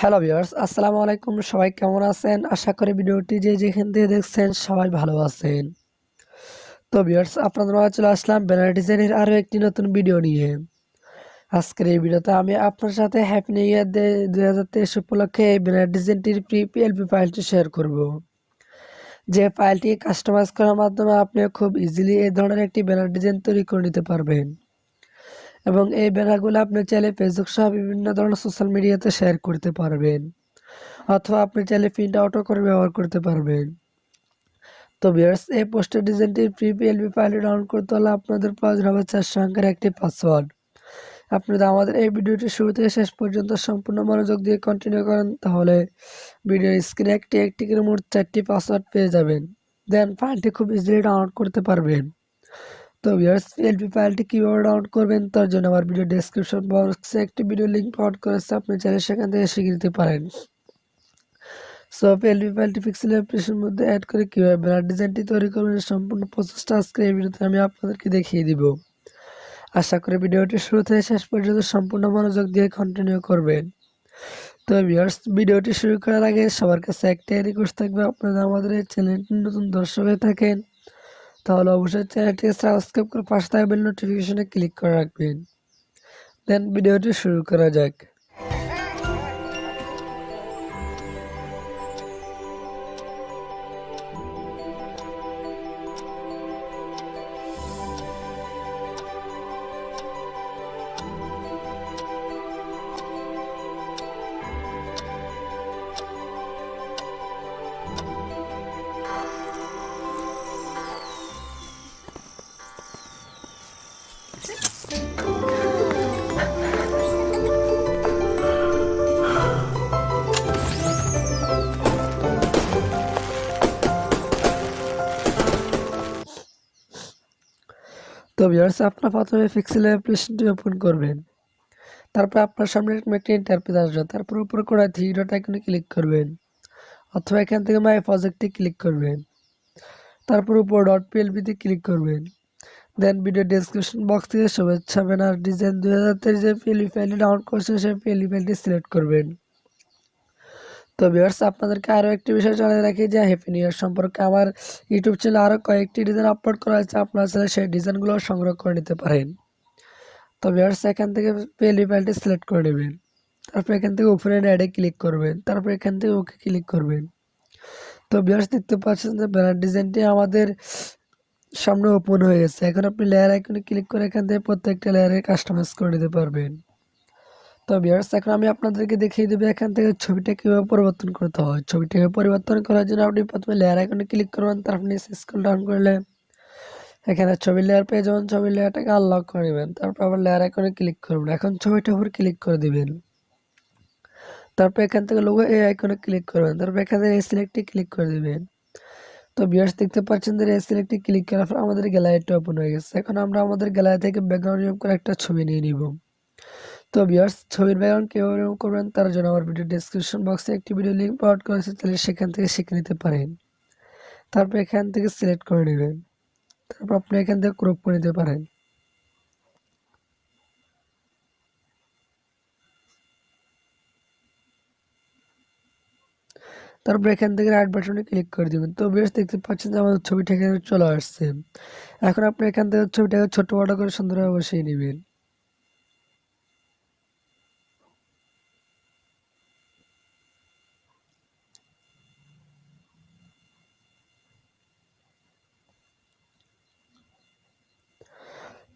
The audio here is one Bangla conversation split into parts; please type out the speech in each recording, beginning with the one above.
হ্যালো ভিউয়ার্স আসসালামু আলাইকুম। সবাই কেমন আছেন? আশা করি ভিডিওটি যে যেখান থেকে দেখছেন সবাই ভালো আছেন। তো ভিউয়ার্স আপনাদের মাঝে চলে আসলাম ব্যানার ডিজাইনের আরও একটি নতুন ভিডিও নিয়ে। আজকের এই ভিডিওতে আমি আপনার সাথে হ্যাপি নিউ ইয়ার দুই হাজার তেইশ উপলক্ষে এই ব্যানার ডিজাইনটির পিএলপি ফাইলটি শেয়ার করব। যে ফাইলটি কাস্টমাইজ করার মাধ্যমে আপনি খুব ইজিলি এই ধরনের একটি ব্যানার ডিজাইন তৈরি করে নিতে পারবেন। এবং এই ব্যানারগুলো আপনি চাইলে ফেসবুক সহ বিভিন্ন ধরনের সোশ্যাল মিডিয়াতে শেয়ার করতে পারবেন। অথবা আপনি চাইলে প্রিন্ট আউটও করে ব্যবহার করতে পারবেন। তো বিয়ার্স এই পোস্টার ডিজাইনটি প্রি পিএলপি ফাইলে ডাউনলোড করতে হলে আপনাদের প্রয়োজন হবে চার সংখ্যার একটি পাসওয়ার্ড আপনি যদি আমাদের এই ভিডিওটি শুরু থেকে শেষ পর্যন্ত সম্পূর্ণ মনোযোগ দিয়ে কন্টিনিউ করেন, তাহলে ভিডিওর স্ক্রিনে একটি একটি করে মোট চারটি পাসওয়ার্ড পেয়ে যাবেন। দেন ফাইলটি খুব ইজিলি ডাউনলোড করতে পারবেন। তো ভিউয়ার্স পিএলপি ফাইলটি কীভাবে ডাউনলোড করবেন তার জন্য আমার ভিডিও ডেসক্রিপশন বক্সে একটি ভিডিও লিঙ্ক প্রোভাইড করেছে, আপনি চাইলে সেখান থেকে শিখে নিতে পারেন। সো পিএলপি ফাইলটি পিক্সেল অ্যাপ্লিকেশনের মধ্যে অ্যাড করে কীভাবে ব্যানার ডিজাইনটি তৈরি করবেন সম্পূর্ণ প্রসেসটা আজকে এই ভিডিওতে আমি আপনাদেরকে দেখিয়ে দিব। আশা করি ভিডিওটি শুরু থেকে শেষ পর্যন্ত সম্পূর্ণ মনোযোগ দিয়ে কন্টিনিউ করবেন। তো ভিউয়ার্স ভিডিওটি শুরু করার আগে সবার কাছে একটাই রিকোয়েস্ট থাকবে, আপনারা আমাদের এই চ্যানেলটি নতুন দর্শক হয়ে থাকেন তাহলে অবশ্যই চ্যানেলটিকে সাবস্ক্রাইব করে পাশে থাকা বেল নোটিফিকেশনে ক্লিক করে রাখবেন। দেন ভিডিওটি শুরু করা যাক। ভিউয়ার্স আপনার প্রথমে পিক্সেল অ্যাপ্লিকেশনটি ওপেন করবেন। তারপর আপনার সামনে একটি ইন্টারপেজ আসবে। তারপর উপরে করে থ্রি ডট আইকনে ক্লিক করবেন। অথবা এখান থেকে মাই প্রজেক্টে ক্লিক করবেন। তারপর উপর ডট পিএলপিতে ক্লিক করবেন। দেন ভিডিও ডেসক্রিপশন বক্স থেকে শুভেচ্ছা ব্যানার ডিজাইন দু হাজার তেইশে পিএলপি ফাইলটি ডাউনলোড করছেন সেই পিএলপি ফাইলটি সিলেক্ট করবেন। তো ভিউয়ার্স আপনাদেরকে আরও একটি বিষয় জানিয়ে রাখি যে হ্যাপি নিউ ইয়ার সম্পর্কে আমার ইউটিউব চ্যানেলে আরও কয়েকটি ডিজাইন আপলোড করা হয়েছে, আপনারা চাইলে সেই ডিজাইনগুলো সংগ্রহ করে নিতে পারেন। তো ভিউয়ার্স এখান থেকে পেলি ফাইলটি সিলেক্ট করে নেবেন। তারপর এখান থেকে উপরে অ্যাডে ক্লিক করবেন। তারপর এখান থেকে ওকে ক্লিক করবেন। তো ভিউয়ার্স দেখতে পাচ্ছেন যে ব্যানার ডিজাইনটি আমাদের সামনে ওপেন হয়ে গেছে। এখন আপনি লেয়ার আইকনে ক্লিক করে এখান থেকে প্রত্যেকটা লেয়ারে কাস্টমাইজ করে নিতে পারবেন। তো ভিউয়ার্স এখন আমি আপনাদেরকে দেখিয়ে দেবো এখান থেকে ছবিটা কীভাবে পরিবর্তন করতে হয়। ছবিটাকে পরিবর্তন করার জন্য আপনি প্রথমে লেয়ার আইকনে ক্লিক করবেন তারপর নিচে স্ক্রল ডাউন করলে এখানে ছবি লেয়ার পেয়ে যাবেন। ছবি লেয়ারটাকে আনলক করে নেবেন তারপর আবার লেয়ার আইকনে ক্লিক করবেন। এখন ছবিটার উপর ক্লিক করে দিবেন। তারপর এখান থেকে লোগো এই আইকনে ক্লিক করবেন, তারপর এখান থেকে সিলেক্টে ক্লিক করে দেবেন। তো ভিউয়ার্স দেখতে পাচ্ছেন যে সিলেক্টে ক্লিক করার পর আমাদের গ্যালারিটা ওপেন হয়ে গেছে। এখন আমরা আমাদের গ্যালারি থেকে ব্যাকগ্রাউন্ড করে একটা ছবি নিয়ে নিব। তো ভিউয়ার্স, ছবির ব্যাকগ্রাউন্ড কীভাবে করবেন তার জন্য আমার ভিডিও ডিসক্রিপশন বক্সে একটি ভিডিও লিঙ্ক প্রোভাইড করেছে তাহলে সেখান থেকে শিখে নিতে পারেন। তারপর এখান থেকে সিলেক্ট করে নেবেন। তারপর আপনি এখান থেকে ক্রপ করে নিতে পারেন। তারপর এখান থেকে রাইট বাটনে ক্লিক করে দেবেন। তো বেশ দেখতে পাচ্ছেন যে আমাদের ছবিটা এখানে চলে আসছে। এখন আপনি এখান থেকে ছবিটাকে ছোট বড় করে সুন্দরভাবে বসিয়ে নেবেন।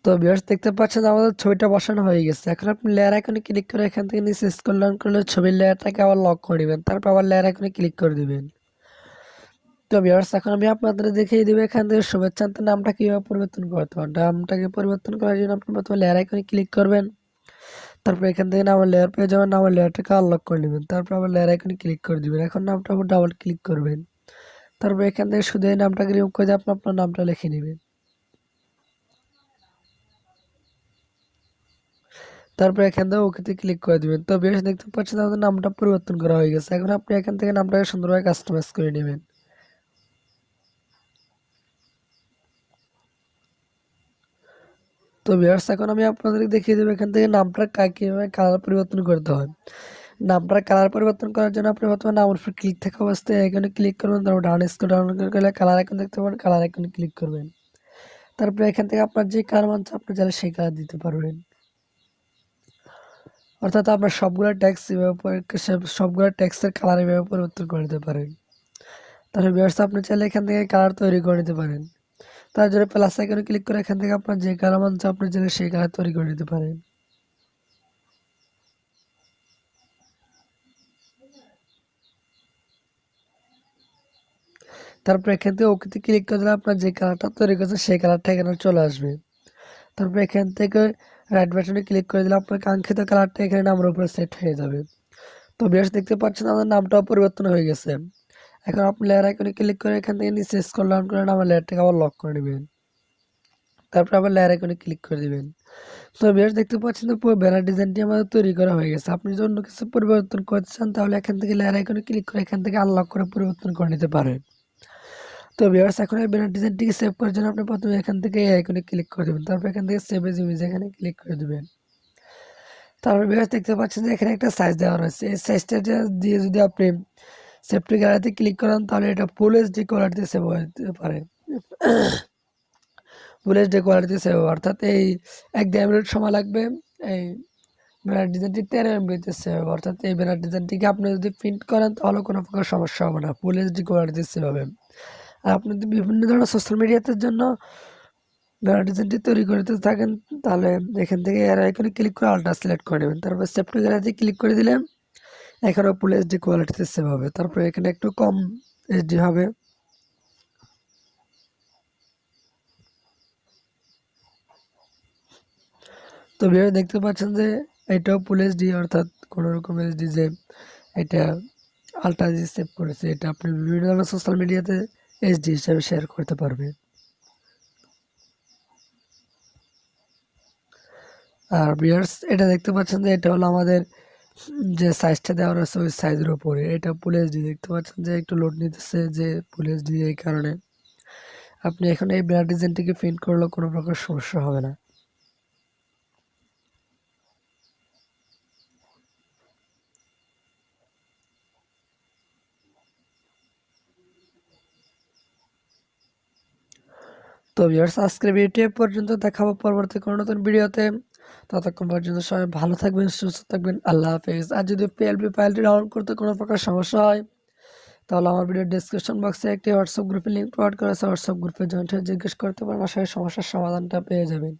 তো ভিউয়ার্স দেখতে পাচ্ছেন আমাদের ছবিটা বসানো হয়ে গেছে। এখন আপনি লেয়ার আইকনে ক্লিক করে এখান থেকে নিচে স্ক্রল ডাউন করলে ছবির লেয়ারটাকে আবার লক করে দিবেন। তারপর আবার লেয়ার আইকনে ক্লিক করে দিবেন। তো ভিউয়ার্স এখন আমি আপনাদের দেখিয়ে দিব এখান থেকে শুভেচ্ছান্তের নামটা কীভাবে পরিবর্তন করতে হবে। নামটাকে পরিবর্তন করার জন্য আপনি প্রথমে লেয়ার আইকনে ক্লিক করবেন। তারপর এখান থেকে নামের লেয়ার পেয়ে যাবেন নামের লেয়ারটাকে আনলক করে নেবেন। তারপর আবার লেয়ার আইকনে ক্লিক করে দিবেন। এখন নামটা আবার ডাবল ক্লিক করবেন। তারপর এখান থেকে শুধু এই নামটাকে রিমুভ করে দিয়ে আপনি আপনার নামটা লিখে নেবেন। তারপর এখান থেকে ওকেতে ক্লিক করে দিবেন। তো বেশ দেখতে পাচ্ছেন আমাদের নামটা পরিবর্তন করা হয়ে গেছে। এখন আপনি এখান থেকে নামটাকে সুন্দরভাবে কাস্টমাইজ করে নেবেন। তো ভিউয়ার্স এখন আমি আপনাদেরকে দেখিয়ে দেবো এখান থেকে নামটা কীভাবে কালার পরিবর্তন করতে হয়। নামটার কালার পরিবর্তন করার জন্য আপনি প্রথমে নামের উপর ক্লিক থাকা অবস্থায় এখানে ক্লিক করবেন। তারপর ডাউন স্কোর ডাউন করলে কালার এখন দেখতে পাবেন। কালার এখন ক্লিক করবেন। তারপরে এখান থেকে আপনার যে কালার মান আপনি চাইলে সেই কালার দিতে পারবেন। অর্থাৎ আপনার সবগুলো ট্যাক্স সবগুলো ট্যাক্সের কালার এভাবে পরিবর্তন করে নিতে পারেন। তাহলে ব্যবস্থা আপনি চাইলে এখান থেকে কালার তৈরি করে নিতে পারেন। তার জন্য প্লাস আইকনে ক্লিক করে এখান থেকে আপনার যে কালার মান আপনি চাইলে সেই কালার তৈরি করে নিতে পারেন। তারপর এখান থেকে ওকেতে ক্লিক করে দিলে আপনার যে কালারটা তৈরি করছে, সেই কালারটা এখানে চলে আসবে। তারপর এখান থেকে রাইট বাটনে ক্লিক করে দিলে আপনার কাঙ্ক্ষিত কালারটা এখানে নামের উপরে সেট হয়ে যাবে। তো বেশ দেখতে পাচ্ছেন আমাদের নামটাও পরিবর্তন হয়ে গেছে। এখন আপনি লেয়ার আইকনে ক্লিক করে এখান থেকে নিচে স্ক্রল ডাউন করে আমার লেয়ারটাকে আবার লক করে নেবেন। তারপর আবার লেয়ার আইকনে ক্লিক করে দিবেন। তো বেশ দেখতে পাচ্ছেন তো পুরো ব্যানার ডিজাইনটি আমাদের তৈরি করা হয়ে গেছে। আপনি যদি অন্য কিছু পরিবর্তন করতে চান তাহলে এখান থেকে লেয়ার আইকনে ক্লিক করে এখান থেকে আনলক করে পরিবর্তন করে নিতে পারেন। তো ভিউয়ার্স এখন এই ব্যানার ডিজাইনটিকে সেভ করার জন্য আপনি প্রথমে এখান থেকে আইকনে ক্লিক করে দেবেন। তারপর এখান থেকে সেভ এজ ইমেজ এখানে ক্লিক করে দেবেন। তারপর ভিউয়ার্স দেখতে পাচ্ছেন যে এখানে একটা সাইজ দেওয়া রয়েছে। এই সাইজটা দিয়ে যদি আপনি সেফটি গ্যালারিতে ক্লিক করেন, তাহলে এটা ফুল এইচডি কোয়ালিটিতে সেভ যেতে পারে। ফুল এইচডি কোয়ালিটিতে সেভ অর্থাৎ এই এক দেড় মিনিট সময় লাগবে এই ব্যানার ডিজাইনটি তেরো এমবিতে সেভ হবে অর্থাৎ এই ব্যানার ডিজাইনটিকে আপনি যদি প্রিন্ট করেন, তাহলে কোনো প্রকার সমস্যা হবে না। ফুল এইচডি কোয়ালিটিতে সেভ হবে। আর আপনি যদি বিভিন্ন ধরনের সোশ্যাল মিডিয়াতে জন্য ব্যানার ডিজাইনটি তৈরি করতে থাকেন, তাহলে এখান থেকে এর আইকনে ক্লিক করে আলট্রা সিলেক্ট করে নেবেন। তারপর সেফটি গ্যালারিতে ক্লিক করে দিলে এখানেও ফুল এইচডি কোয়ালিটিতে সেভ হবে। তারপর এখানে একটু কম এইচডি হবে। তো ভিডিও দেখতে পাচ্ছেন যে এটাও ফুল এইচডি অর্থাৎ কোনো রকম এইচডি যে এটা আলট্রা যে সেভ করেছে, এটা আপনি বিভিন্ন ধরনের সোশ্যাল মিডিয়াতে এইচডি হিসাবে শেয়ার করতে পারবে। আর বিয়ার্স এটা দেখতে পাচ্ছেন যে এটা হলো আমাদের যে সাইজটা দেওয়া রয়েছে ওই সাইজের উপরে। এটা ফুল ডি দেখতে পাচ্ছেন যে একটু লোড নিতেছে যে ফুল ডি এই কারণে। আপনি এখন এই ব্লাড ডিজাইনটিকে প্রিন্ট করলেও কোনো প্রকার সমস্যা হবে না। তো ভিউয়ার্স, আজকের ভিডিওটি পর্যন্ত, দেখাবো পরবর্তী কোনো নতুন ভিডিওতে। ততক্ষণ পর্যন্ত সবাই ভালো থাকবেন, সুস্থ থাকবেন, আল্লাহ হাফেজ। আর যদি পিএলপি ফাইলটি ডাউনলোড করতে কোনো প্রকার সমস্যা হয়, তাহলে আমার ভিডিও ডিসক্রিপশন বক্সে একটি হোয়াটসঅ্যাপ গ্রুপে লিঙ্ক প্রোভাইড করা আছে। হোয়াটসঅ্যাপ গ্রুপে জয়েন্ট হয়ে জিজ্ঞেস করতে পারেন সবাই সমস্যার সমাধানটা পেয়ে যাবেন।